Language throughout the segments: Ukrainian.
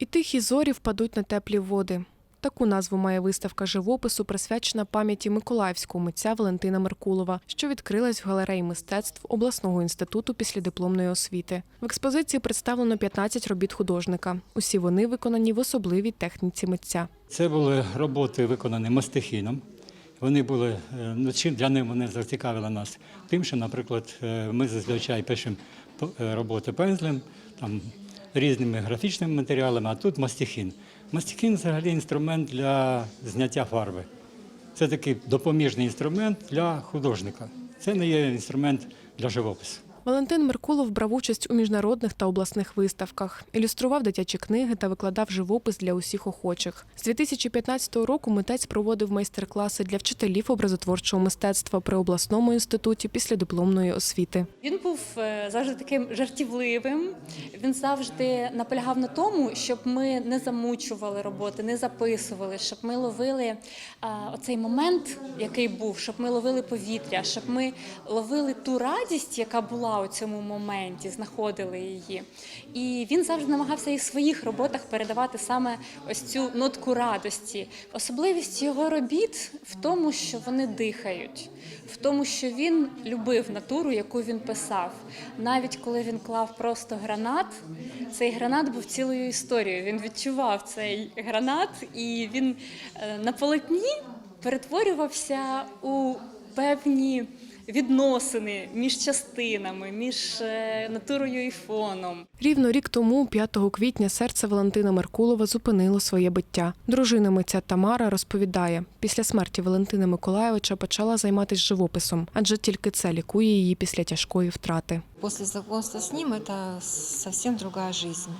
І тихі зорі впадуть на теплі води. Таку назву має виставка живопису, присвячена пам'яті миколаївського митця Валентина Меркулова, що відкрилась в галереї мистецтв обласного інституту післядипломної освіти. В експозиції представлено 15 робіт художника. Усі вони виконані в особливій техніці митця. Це були роботи, виконані мастихіном. Вони були е, ну, чим для них вони зацікавили нас. Тим, що, наприклад, е, ми зазвичай пишемо е, роботи пензлем, там різними графічними матеріалами, а тут мастихін. Мастихін взагалі інструмент для зняття фарби. Це такий допоміжний інструмент для художника. Це не є інструмент для живопису. Валентин Меркулов брав участь у міжнародних та обласних виставках, ілюстрував дитячі книги та викладав живопис для усіх охочих. З 2015 року митець проводив майстер-класи для вчителів образотворчого мистецтва при обласному інституті післядипломної освіти. Він був е, завжди таким жартівливим. Він завжди наполягав на тому, щоб ми не замучували роботи, не записували, щоб ми ловили оцей момент, який був, щоб ми ловили повітря, щоб ми ловили ту радість, яка була у цьому моменті, знаходили її. І він завжди намагався і в своїх роботах передавати саме ось цю нотку радості. Особливість його робіт в тому, що вони дихають, в тому, що він любив натуру, яку він писав. Навіть коли він клав просто гранат, цей гранат був цілою історією. Він відчував цей гранат, і він е, на полотні перетворювався у певні відносини між частинами, між е, натурою і фоном. Рівно рік тому, 5 квітня, серце Валентина Меркулова зупинило своє биття. Дружина митця Тамара розповідає, після смерті Валентина Миколаєвича почала займатися живописом, адже тільки це лікує її після тяжкої втрати. После знакомства с ним это совсем другая жизнь.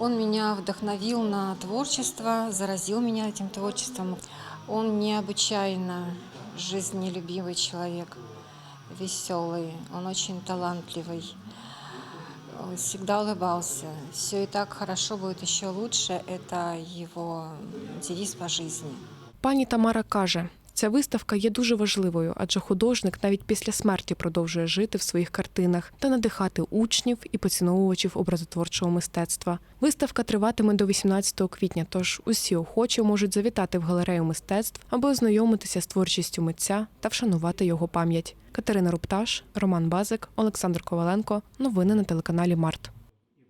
Он меня вдохновил на творчество, заразил меня этим творчеством. Он необычайно жизнелюбивый человек, веселый, он очень талантливый. Он всегда улыбался. Все и так хорошо будет еще лучше. Это его девиз по жизни. Пані Тамара каже, ця виставка є дуже важливою, адже художник навіть після смерті продовжує жити в своїх картинах та надихати учнів і поціновувачів образотворчого мистецтва. Виставка триватиме до 18 квітня, тож усі охочі можуть завітати в галерею мистецтв, аби ознайомитися з творчістю митця та вшанувати його пам'ять. Катерина Рупташ, Роман Базик, Олександр Коваленко. Новини на телеканалі Март.